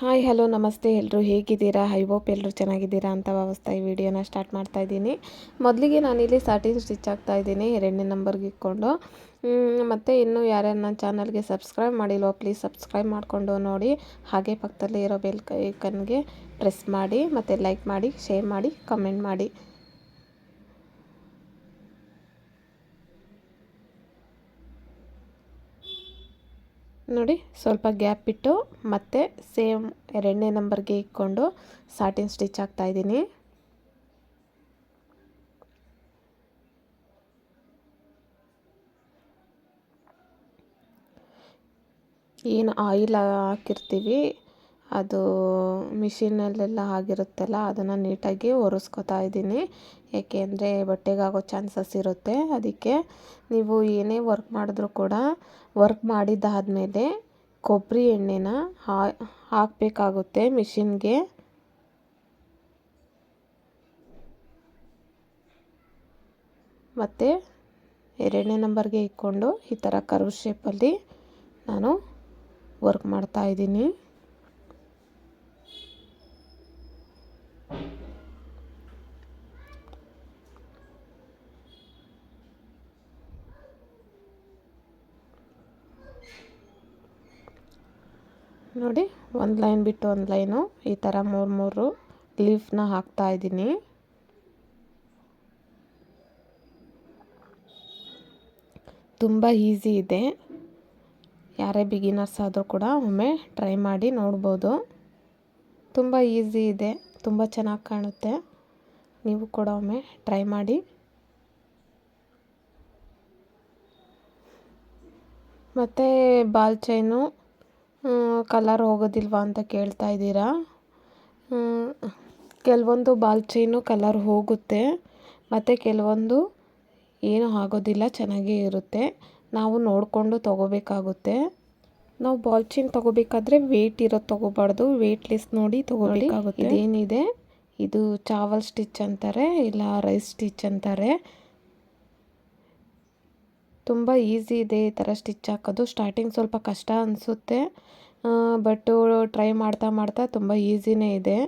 Hi, hello, ನಮಸ್ತೆ. ಎಲ್ಲರೂ ಹೇಗಿದ್ದೀರಾ? ಐ ಹೋಪ್ ಎಲ್ಲರೂ ಚೆನ್ನಾಗಿದ್ದೀರಾ ಅಂತ ವ್ಯವಸ್ಥೆ ಈ ವಿಡಿಯೋನ ಸ್ಟಾರ್ಟ್ ಮಾಡ್ತಾ ಇದ್ದೀನಿ. ಮೊದಲಿಗೆ ನಾನಿಲ್ಲಿ ಸಾಟಿ ಸ್ಟಿಚ್ ಆಗ್ತಾ ಇದ್ದೀನಿ, ಎರಡನೇ ನಂಬರ್ಗೆ ಇಟ್ಕೊಂಡು. ಮತ್ತು ಇನ್ನೂ ಯಾರ್ಯಾರು ನನ್ನ ಚಾನಲ್ಗೆ ಸಬ್ಸ್ಕ್ರೈಬ್ ಮಾಡಿಲ್ವೋ, ಪ್ಲೀಸ್ ಸಬ್ಸ್ಕ್ರೈಬ್ ಮಾಡಿಕೊಂಡು ನೋಡಿ. ಹಾಗೆ ಪಕ್ಕದಲ್ಲಿ ಇರೋ ಬೆಲ್ ಐಕನ್ಗೆ ಪ್ರೆಸ್ ಮಾಡಿ, ಮತ್ತು ಲೈಕ್ ಮಾಡಿ, ಶೇರ್ ಮಾಡಿ, ಕಮೆಂಟ್ ಮಾಡಿ. ನೋಡಿ, ಸ್ವಲ್ಪ ಗ್ಯಾಪ್ ಬಿಟ್ಟು ಮತ್ತೆ ಸೇಮ್ ಎರಡನೇ ನಂಬರ್ಗೆ ಇಕ್ಕೊಂಡು ಸಾಟಿನ್ ಸ್ಟಿಚ್ ಇದ್ದೀನಿ. ಏನು ಆಯಿಲ್ ಹಾಕಿರ್ತೀವಿ. ಅದು ಮಿಷಿನಲ್ಲೆಲ್ಲ ಆಗಿರುತ್ತಲ್ಲ, ಅದನ್ನು ನೀಟಾಗಿ ಒರೆಸ್ಕೊತಾ ಇದ್ದೀನಿ. ಏಕೆಂದರೆ ಬಟ್ಟೆಗಾಗೋ ಚಾನ್ಸಸ್ ಇರುತ್ತೆ. ಅದಕ್ಕೆ ನೀವು ಏನೇ ವರ್ಕ್ ಮಾಡಿದ್ರೂ ಕೂಡ ವರ್ಕ್ ಮಾಡಿದ್ದಾದಮೇಲೆ ಕೊಬ್ಬರಿ ಎಣ್ಣೆನ ಹಾಕಬೇಕಾಗುತ್ತೆ ಮಿಷಿನ್ಗೆ. ಮತ್ತು ಎರಡನೇ ನಂಬರ್ಗೆ ಇಕ್ಕೊಂಡು ಈ ಥರ ಕರ್ವ್ ಶೇಪಲ್ಲಿ ನಾನು ವರ್ಕ್ ಮಾಡ್ತಾ ಇದ್ದೀನಿ. ನೋಡಿ, ಒಂದು ಲೈನ್ ಬಿಟ್ಟು ಒಂದು ಲೈನು. ಈ ಥರ ಮೂರು ಮೂರು ಲೀಫ್ನ ಹಾಕ್ತಾ ಇದ್ದೀನಿ. ತುಂಬ ಈಸಿ ಇದೆ. ಯಾರೇ ಬಿಗಿನರ್ಸ್ ಆದರೂ ಕೂಡ ಒಮ್ಮೆ ಟ್ರೈ ಮಾಡಿ ನೋಡ್ಬೋದು. ತುಂಬ ಈಸಿ ಇದೆ, ತುಂಬ ಚೆನ್ನಾಗಿ ಕಾಣುತ್ತೆ. ನೀವು ಕೂಡ ಒಮ್ಮೆ ಟ್ರೈ ಮಾಡಿ. ಮತ್ತು ಬಾಲ್ ಚೈನು ಕಲರ್ ಹೋಗೋದಿಲ್ವಾ ಅಂತ ಕೇಳ್ತಾ ಇದ್ದೀರಾ? ಕೆಲವೊಂದು ಬಾಲ್ ಚೈನು ಕಲರ್ ಹೋಗುತ್ತೆ ಮತ್ತು ಕೆಲವೊಂದು ಏನೂ ಆಗೋದಿಲ್ಲ ಚೆನ್ನಾಗೇ ಇರುತ್ತೆ. ನಾವು ನೋಡಿಕೊಂಡು ತೊಗೋಬೇಕಾಗುತ್ತೆ. ನಾವು ಬಾಲ್ ಚೈನ್ ತೊಗೋಬೇಕಾದ್ರೆ ವೇಟ್ ಇರೋದು ತೊಗೋಬಾರ್ದು ಲಿಸ್ಟ್ ನೋಡಿ ತೊಗೋಬೇಕಾಗುತ್ತೆ. ಇದೇನಿದೆ? ಇದು ಚಾವಲ್ ಸ್ಟಿಚ್ ಅಂತಾರೆ ಇಲ್ಲ ರೈಸ್ ಸ್ಟಿಚ್ ಅಂತಾರೆ. ತುಂಬ ಈಸಿ ಇದೆ ಈ ಥರ ಸ್ಟಿಚ್ ಹಾಕೋದು. ಸ್ಟಾರ್ಟಿಂಗ್ ಸ್ವಲ್ಪ ಕಷ್ಟ ಅನಿಸುತ್ತೆ. ಬಟ್ಟು ಟ್ರೈ ಮಾಡ್ತಾ ಮಾಡ್ತಾ ತುಂಬ ಈಸಿನೇ ಇದೆ.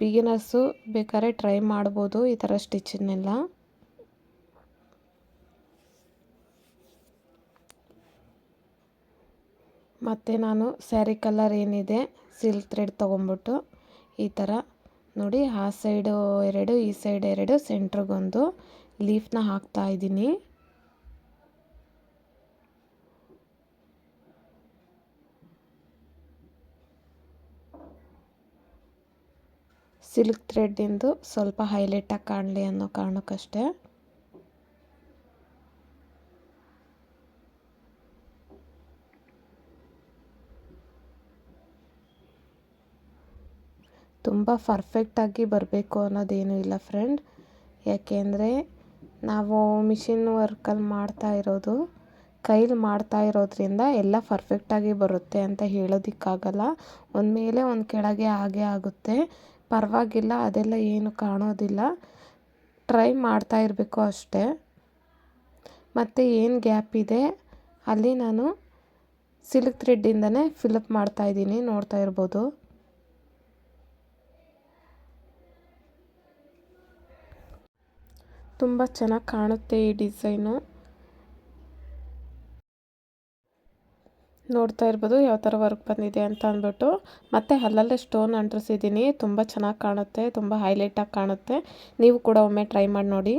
ಬಿಗಿನರ್ಸು ಬೇಕಾದ್ರೆ ಟ್ರೈ ಮಾಡ್ಬೋದು ಈ ಥರ ಸ್ಟಿಚ್ಚನ್ನೆಲ್ಲ ಮತ್ತು ನಾನು ಸ್ಯಾರಿ ಕಲರ್ ಏನಿದೆ ಸಿಲ್ಕ್ ಥ್ರೆಡ್ ತೊಗೊಂಬಿಟ್ಟು ಈ ಥರ ನೋಡಿ, ಆ ಸೈಡು ಎರಡು, ಈ ಸೈಡ್ ಎರಡು, ಸೆಂಟ್ರಿಗೊಂದು. ಲೀಫ್ನ ಹಾಕ್ತಾ ಇದ್ದೀನಿ. ಸಿಲ್ಕ್ ಥ್ರೆಡ್ಡಿಂದು ಸ್ವಲ್ಪ ಹೈಲೈಟಾಗಿ ಕಾಣಲಿ ಅನ್ನೋ ಕಾರಣಕ್ಕಷ್ಟೇ. ತುಂಬ ಪರ್ಫೆಕ್ಟಾಗಿ ಬರಬೇಕು ಅನ್ನೋದೇನೂ ಇಲ್ಲ ಫ್ರೆಂಡ್ ಯಾಕೆಂದರೆ ನಾವು ಮಿಷಿನ್ ವರ್ಕಲ್ಲಿ ಮಾಡ್ತಾ ಇರೋದು, ಕೈಲಿ ಮಾಡ್ತಾ ಇರೋದ್ರಿಂದ ಎಲ್ಲ ಫರ್ಫೆಕ್ಟಾಗಿ ಬರುತ್ತೆ ಅಂತ ಹೇಳೋದಕ್ಕಾಗಲ್ಲ. ಒಂದು ಮೇಲೆ ಒಂದು ಕೆಳಗೆ ಹಾಗೆ ಆಗುತ್ತೆ. ಪರವಾಗಿಲ್ಲ, ಅದೆಲ್ಲ ಏನು ಕಾಣೋದಿಲ್ಲ. ಟ್ರೈ ಮಾಡ್ತಾ ಇರಬೇಕು ಅಷ್ಟೇ. ಮತ್ತು ಏನು ಗ್ಯಾಪ್ ಇದೆ? ಅಲ್ಲಿ ನಾನು ಸಿಲ್ಕ್ ಥ್ರೆಡ್ಡಿಂದನೇ ಫಿಲಪ್ ಮಾಡ್ತಾಯಿದ್ದೀನಿ ನೋಡ್ತಾ ಇರ್ಬೋದು. ತುಂಬ ಚೆನ್ನಾಗಿ ಕಾಣುತ್ತೆ ಈ ಡಿಸೈನು. ನೋಡ್ತಾ ಇರ್ಬೋದು ಯಾವ ಥರ ವರ್ಕ್ ಬಂದಿದೆ ಅಂತ ಅಂದ್ಬಿಟ್ಟು. ಮತ್ತು ಅಲ್ಲಲ್ಲೇ ಸ್ಟೋನ್ ಅಂಟಿಸಿದ್ದೀನಿ ತುಂಬ ಚೆನ್ನಾಗಿ ಕಾಣುತ್ತೆ, ತುಂಬ ಹೈಲೈಟಾಗಿ ಕಾಣುತ್ತೆ. ನೀವು ಕೂಡ ಒಮ್ಮೆ ಟ್ರೈ ಮಾಡಿ ನೋಡಿ.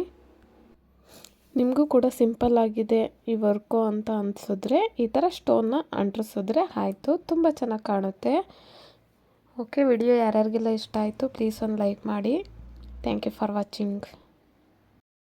ನಿಮಗೂ ಕೂಡ ಸಿಂಪಲ್ ಆಗಿದೆ ಈ ವರ್ಕು ಅಂತ ಅನಿಸಿದ್ರೆ ಈ ಥರ ಸ್ಟೋನ್ನ ಅಂಟಿಸಿದ್ರೆ ಆಯಿತು, ತುಂಬ ಚೆನ್ನಾಗಿ ಕಾಣುತ್ತೆ. ಓಕೆ, ವಿಡಿಯೋ ಯಾರ್ಯಾರಿಗೆಲ್ಲ ಇಷ್ಟ ಆಯಿತು, ಪ್ಲೀಸ್ ಒಂದು ಲೈಕ್ ಮಾಡಿ. Thank you for watching.